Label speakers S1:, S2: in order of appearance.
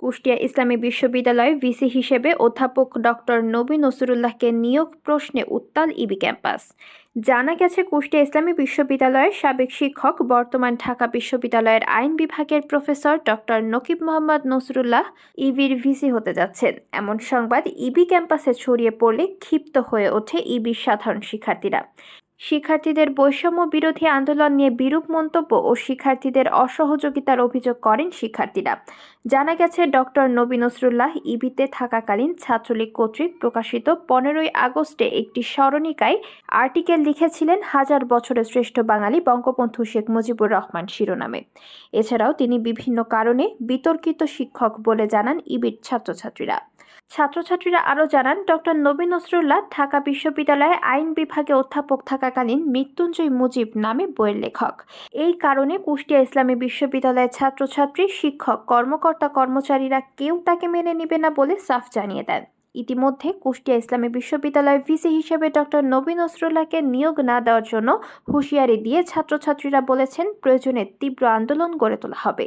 S1: কুষ্টিয়া ইসলামী বিশ্ববিদ্যালয়ে ভিসি হিসেবে অধ্যাপক ডক্টর নবী নসরুল্লাহকে নিয়োগ প্রশ্নে উত্তাল ইবি ক্যাম্পাস। জানা গেছে, কুষ্টিয়া ইসলামী বিশ্ববিদ্যালয়ের সাবেক শিক্ষক, বর্তমান ঢাকা বিশ্ববিদ্যালয়ের আইন বিভাগের প্রফেসর ডক্টর নকিব মোহাম্মদ নসরুল্লাহ ইবির ভিসি হতে যাচ্ছেন। এমন সংবাদ ইবি ক্যাম্পাসে ছড়িয়ে পড়লে ক্ষিপ্ত হয়ে ওঠে ইবির সাধারণ শিক্ষার্থীরা। শিক্ষার্থীদের বৈষম্য বিরোধী আন্দোলন নিয়ে বিরূপ মন্তব্য ও শিক্ষার্থীদের অসহযোগিতার অভিযোগ করেন শিক্ষার্থীরা। জানা গেছে, ডক্টর নবী নসরুল্লাহ ইবিতে থাকাকালীন ছাত্রলীগ কর্তৃক প্রকাশিত পনেরোই আগস্টে একটি স্মরণিকায় আর্টিকেল লিখেছিলেন হাজার বছরের শ্রেষ্ঠ বাঙালি বঙ্গবন্ধু শেখ মুজিবুর রহমান শিরোনামে। এছাড়াও তিনি বিভিন্ন কারণে বিতর্কিত শিক্ষক বলে জানান ইবির ছাত্রছাত্রীরা। ছাত্রছাত্রীরা আরও জানান, ডক্টর নবীন নসরুল্লাহ ঢাকা বিশ্ববিদ্যালয়ে আইন বিভাগে অধ্যাপক থাকাকালীন মৃত্যুঞ্জয় মুজিব নামে বইয়ের লেখক। এই কারণে কুষ্টিয়া ইসলামী বিশ্ববিদ্যালয়ের ছাত্রছাত্রী, শিক্ষক, কর্মকর্তা, কর্মচারীরা কেউ তাকে মেনে নেবে না বলে সাফ জানিয়ে দেন। ইতিমধ্যে কুষ্টিয়া ইসলামী বিশ্ববিদ্যালয়ের ভিসি হিসেবে ডক্টর নবী নসরুল্লাহকে নিয়োগ না দেওয়ার জন্য হুঁশিয়ারি দিয়ে ছাত্রছাত্রীরা বলেছেন, প্রয়োজনে তীব্র আন্দোলন গড়ে তোলা হবে।